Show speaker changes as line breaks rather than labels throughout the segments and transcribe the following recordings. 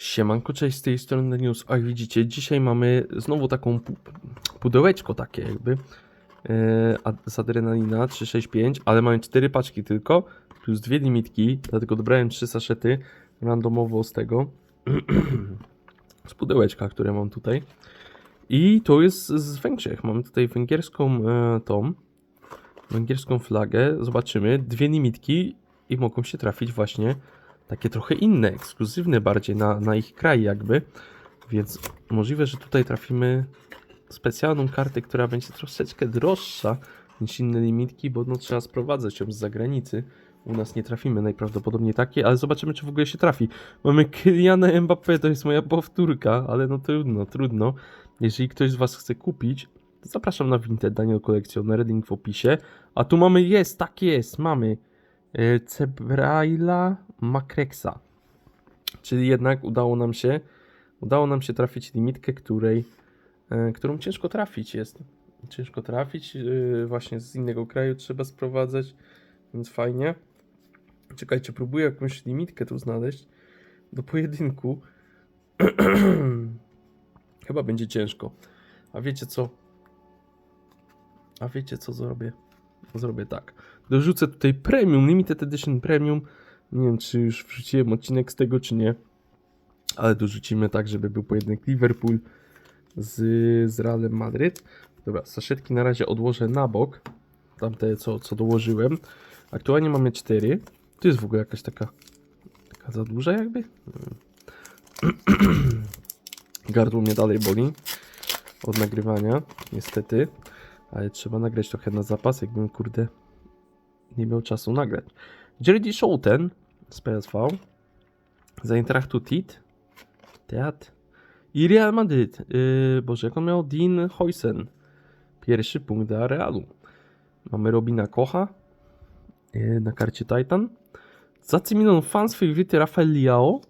Siemanko, cześć, z tej strony News. A widzicie, dzisiaj mamy znowu taką pu pudełeczko takie jakby e, z adrenalina 365, ale mamy 4 paczki tylko, plus dwie limitki, dlatego dobrałem 3 saszety randomowo z tego, z pudełeczka, które mam tutaj. I to jest z Węgrzech. Mamy tutaj węgierską e, tą, węgierską flagę. Zobaczymy, dwie limitki i mogą się trafić właśnie takie trochę inne, ekskluzywne bardziej na, na ich kraj jakby. Więc możliwe, że tutaj trafimy specjalną kartę, która będzie troszeczkę droższa niż inne limitki, bo no trzeba sprowadzać ją z zagranicy. U nas nie trafimy najprawdopodobniej takie, ale zobaczymy, czy w ogóle się trafi. Mamy Kyliana Mbappé, to jest moja powtórka, ale no trudno, trudno. Jeżeli ktoś z Was chce kupić, to zapraszam na Vinted Daniel Kolekcjoner, link w opisie. A tu mamy, jest, tak jest, mamy e, Cebraila Makrexa. Czyli jednak udało nam się, udało nam się trafić limitkę, której, e, którą ciężko trafić jest. Ciężko trafić, e, właśnie z innego kraju trzeba sprowadzać, więc fajnie. Czekajcie, próbuję jakąś limitkę tu znaleźć do pojedynku. Chyba będzie ciężko. A wiecie co? A wiecie co zrobię? Zrobię tak. Dorzucę tutaj premium, limited edition premium. Nie wiem, czy już wrzuciłem odcinek z tego, czy nie. Ale dorzucimy tak, żeby był pojedynek Liverpool z, z Realem Madryt. Dobra, saszetki na razie odłożę na bok. Tamte, co, co dołożyłem. Aktualnie mamy 4. Tu jest w ogóle jakaś taka, taka za duża jakby. Gardło mnie dalej boli od nagrywania, niestety. Ale trzeba nagrać trochę na zapas, jakbym kurde nie miał czasu nagrać. Jerry Schouten z PSV. Za Interachtu Tit. Teat. I Real Madrid. Yy, Boże, jak on miał? Dean Huysen. Pierwszy punkt dla Realu. Mamy Robina Kocha yy, na karcie Titan. Za Milan fans favorite Rafael Liao.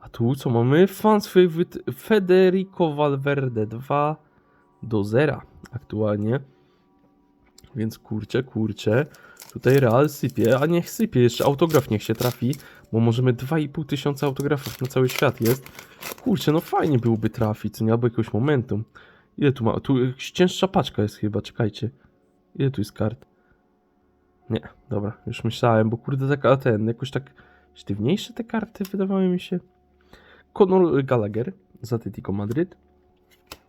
A tu co mamy? Fans favorite Federico Valverde 2 do 0 aktualnie. Więc kurczę, kurczę. Tutaj Real sypie, a niech sypie. Jeszcze autograf niech się trafi, bo możemy 2,5 tysiąca autografów na cały świat jest. Kurczę, no fajnie byłoby trafić, co nie? Albo jakiegoś momentum. Ile tu ma? Tu cięższa paczka jest chyba, czekajcie. Ile tu jest kart? Nie, dobra, już myślałem, bo kurde taka ten, jakoś tak sztywniejsze te karty wydawały mi się. Conor Gallagher z Atletico Madryt.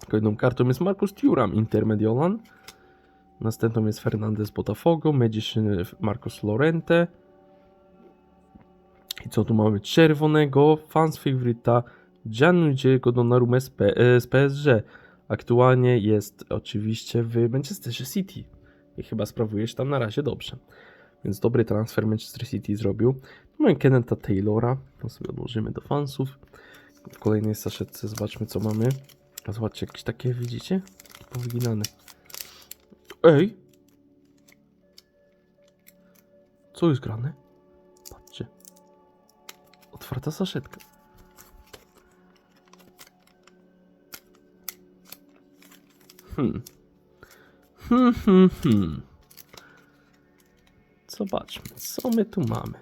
Kolejną kartą jest Marcus Thuram, Inter Mediolan. Następną jest Fernandez Botafogo, Medicine Marcos Lorente. I co tu mamy? Czerwonego, fans favorita Gianluigi'ego Donnarumma z, P- e, z PSG. Aktualnie jest oczywiście w Manchesterze City. I chyba sprawuje się tam na razie dobrze. Więc dobry transfer Manchester City zrobił. Mamy Kenneta Taylora. To sobie odłożymy do fansów. W kolejnej saszetce zobaczmy co mamy. A zobaczcie, jakieś takie widzicie? Powyginane. Ej! Co jest grane? Patrzcie. Otwarta saszetka. Hmm. Hmm, hmm, hmm. Zobaczmy, co my tu mamy.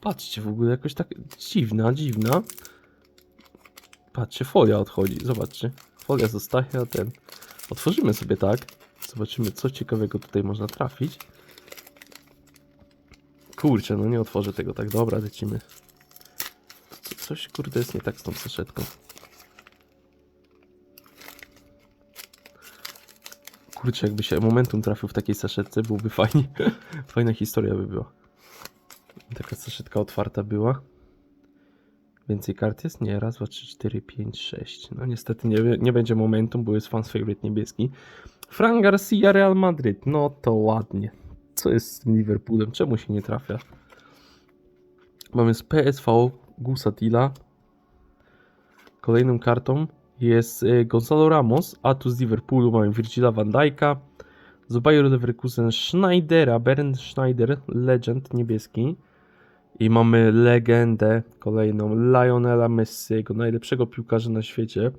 Patrzcie, w ogóle jakoś tak dziwna, dziwna. Patrzcie, folia odchodzi, zobaczcie. Folia zostaje, a ten... Otworzymy sobie tak. Zobaczymy, co ciekawego tutaj można trafić. Kurczę, no nie otworzę tego tak. Dobra, lecimy. Co, coś, kurde, jest nie tak z tą saszetką. Kurczę, jakby się momentum trafił w takiej saszetce, byłoby fajnie. Fajna historia by była. Taka saszetka otwarta była. Więcej kart jest? Nie, raz, dwa, trzy, cztery, pięć, sześć. No niestety nie, nie będzie momentum, bo jest fans favorite niebieski. Fran Garcia, Real Madryt. No to ładnie. Co jest z Liverpoolem? Czemu się nie trafia? Mamy z PSV Gusatila. Kolejną kartą jest e, Gonzalo Ramos, a tu z Liverpoolu mamy Virgila van Dijk'a. Z Bayer Leverkusen Schneidera, Bernd Schneider, legend niebieski. I mamy legendę kolejną Lionela Messiego, najlepszego piłkarza na świecie.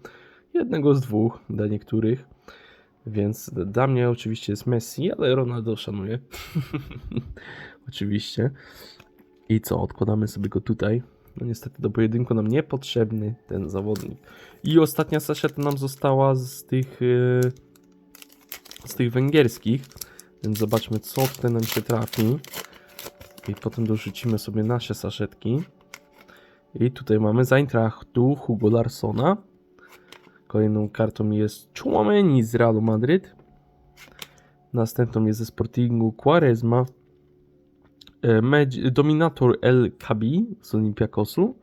Jednego z dwóch dla niektórych. Więc dla mnie oczywiście jest Messi, ale Ronaldo szanuję. oczywiście. I co, odkładamy sobie go tutaj No niestety do pojedynku nam niepotrzebny ten zawodnik. I ostatnia saszeta nam została z tych yy, z tych węgierskich. Więc zobaczmy co tutaj nam się trafi. I potem dorzucimy sobie nasze saszetki. I tutaj mamy z Eintrachtu Hugo Larsona. Kolejną kartą jest Chouameni z Realu Madryt. Następną jest ze Sportingu Quaresma. E, Dominator El Kabi z Olympiakosu.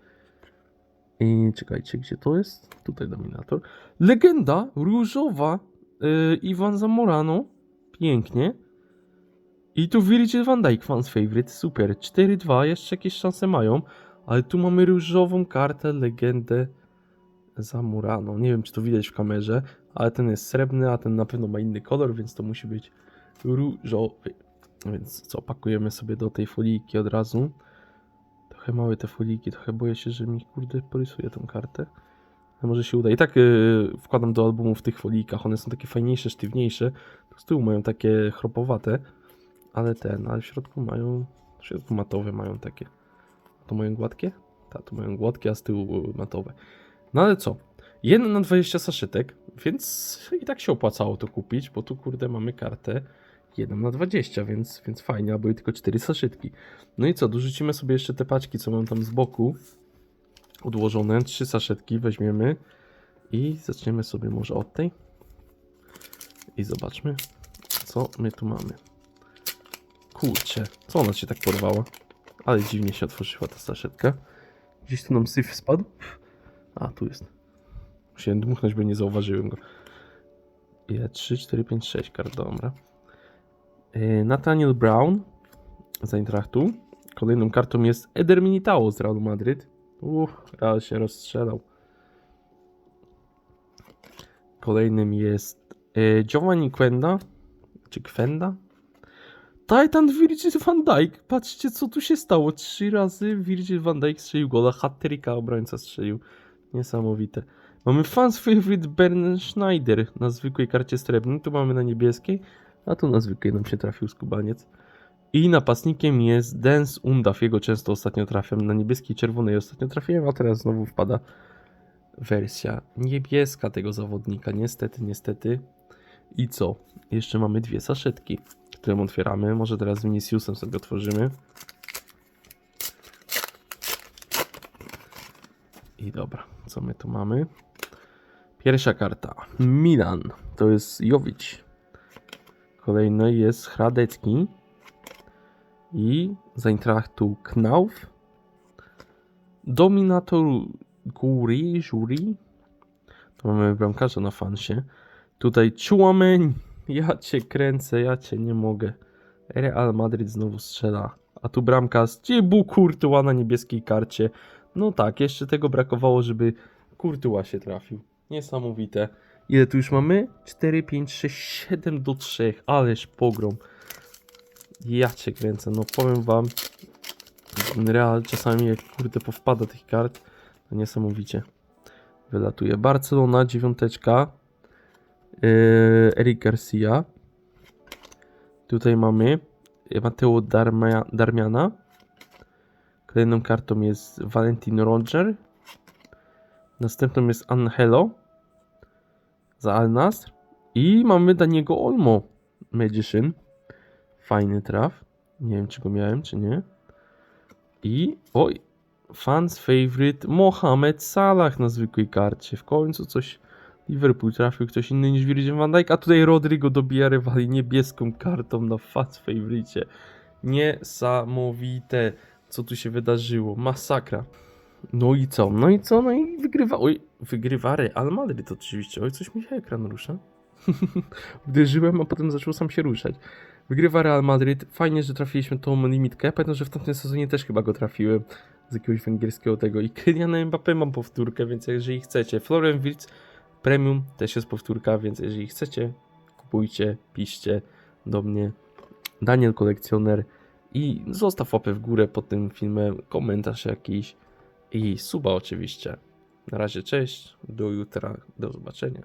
I czekajcie, gdzie to jest? Tutaj Dominator. Legenda różowa e, Iwan Zamorano. Pięknie. I tu Virgil van Dijk, fans favorite. Super. 4-2, jeszcze jakieś szanse mają. Ale tu mamy różową kartę, legendę Zamurano. Nie wiem, czy to widać w kamerze, ale ten jest srebrny, a ten na pewno ma inny kolor, więc to musi być różowy. Więc co, pakujemy sobie do tej folijki od razu. Trochę małe te folijki, trochę boję się, że mi kurde porysuje tą kartę. Może się uda. I tak yy, wkładam do albumu w tych folijkach. One są takie fajniejsze, sztywniejsze. Z tyłu mają takie chropowate, ale ten, ale w środku mają, w środku matowe mają takie. To mają gładkie? Tak, to mają gładkie, a z tyłu matowe. No ale co? 1 na 20 saszytek, więc i tak się opłacało to kupić, bo tu kurde mamy kartę 1 na 20, więc, więc fajnie, a były tylko 4 saszytki. No i co, dorzucimy sobie jeszcze te paczki, co mam tam z boku odłożone. 3 saszetki weźmiemy i zaczniemy sobie może od tej. I zobaczmy, co my tu mamy. Kurczę, co ona się tak porwała? Ale dziwnie się otworzyła ta saszetka. Gdzieś tu nam syf spadł. A, tu jest. Musiałem dmuchnąć, bo nie zauważyłem go. Ile? 3, 4, 5, 6 kart, dobra. Yy, Nathaniel Brown z Eintrachtu. Kolejną kartą jest Eder Militao z Realu Madryt. Uff, Real się rozstrzelał. Kolejnym jest yy, Giovanni Quenda. Czy Kwenda? Titan Virgil van Dijk. Patrzcie, co tu się stało. Trzy razy Virgil van Dijk strzelił gola. Hat-tricka obrońca strzelił. Niesamowite. Mamy fans favorite Bern Schneider na zwykłej karcie srebrnej. Tu mamy na niebieskiej, a tu na zwykłej nam się trafił skubaniec. I napastnikiem jest Dance Undaf. Jego często ostatnio trafiam. Na niebieskiej czerwonej ostatnio trafiłem, a teraz znowu wpada wersja niebieska tego zawodnika. Niestety, niestety. I co? Jeszcze mamy dwie saszetki, które otwieramy. Może teraz z Viniciusem sobie otworzymy. I dobra, co my tu mamy? Pierwsza karta. Milan. To jest Jowic. Kolejny jest Hradecki. I z Eintrachtu Knauf. Dominator Guri, Juri. To mamy bramkarza na fansie. Tutaj Chouameni. Ja cię kręcę, ja cię nie mogę. Real Madrid znowu strzela. A tu bramka z Cibu Courtois na niebieskiej karcie. No tak, jeszcze tego brakowało, żeby Courtois się trafił. Niesamowite. Ile tu już mamy? 4, 5, 6, 7 do 3. Ależ pogrom. Ja cię kręcę, no powiem wam. Real czasami jak kurde powpada tych kart, to niesamowicie. Wylatuje Barcelona, dziewiąteczka. Yy, Eric Garcia. Tutaj mamy Mateo Darmia, Darmiana. Kolejną kartą jest Valentin Roger. Następną jest Angelo za Al Nasr. I mamy Daniego Olmo Magician. Fajny traf. Nie wiem, czy go miałem, czy nie. I oj, fans favorite Mohamed Salah na zwykłej karcie. W końcu coś Liverpool trafił, ktoś inny niż Virgil van Dijk, a tutaj Rodrigo dobija rywali niebieską kartą na fans favorite. Niesamowite, co tu się wydarzyło. Masakra. No i co? No i co? No i wygrywa. Oj, wygrywa Real Madrid oczywiście. Oj, coś mi się ekran rusza. Uderzyłem, a potem zaczął sam się ruszać. Wygrywa Real Madrid. Fajnie, że trafiliśmy tą limitkę. Pamiętam, że w tamtym sezonie też chyba go trafiłem z jakiegoś węgierskiego tego. I Kylian Mbappé mam powtórkę, więc jeżeli chcecie. Florian Wirtz Premium też jest powtórka, więc jeżeli chcecie, kupujcie, piszcie do mnie. Daniel Kolekcjoner i zostaw łapę w górę pod tym filmem, komentarz jakiś i suba oczywiście. Na razie cześć, do jutra, do zobaczenia.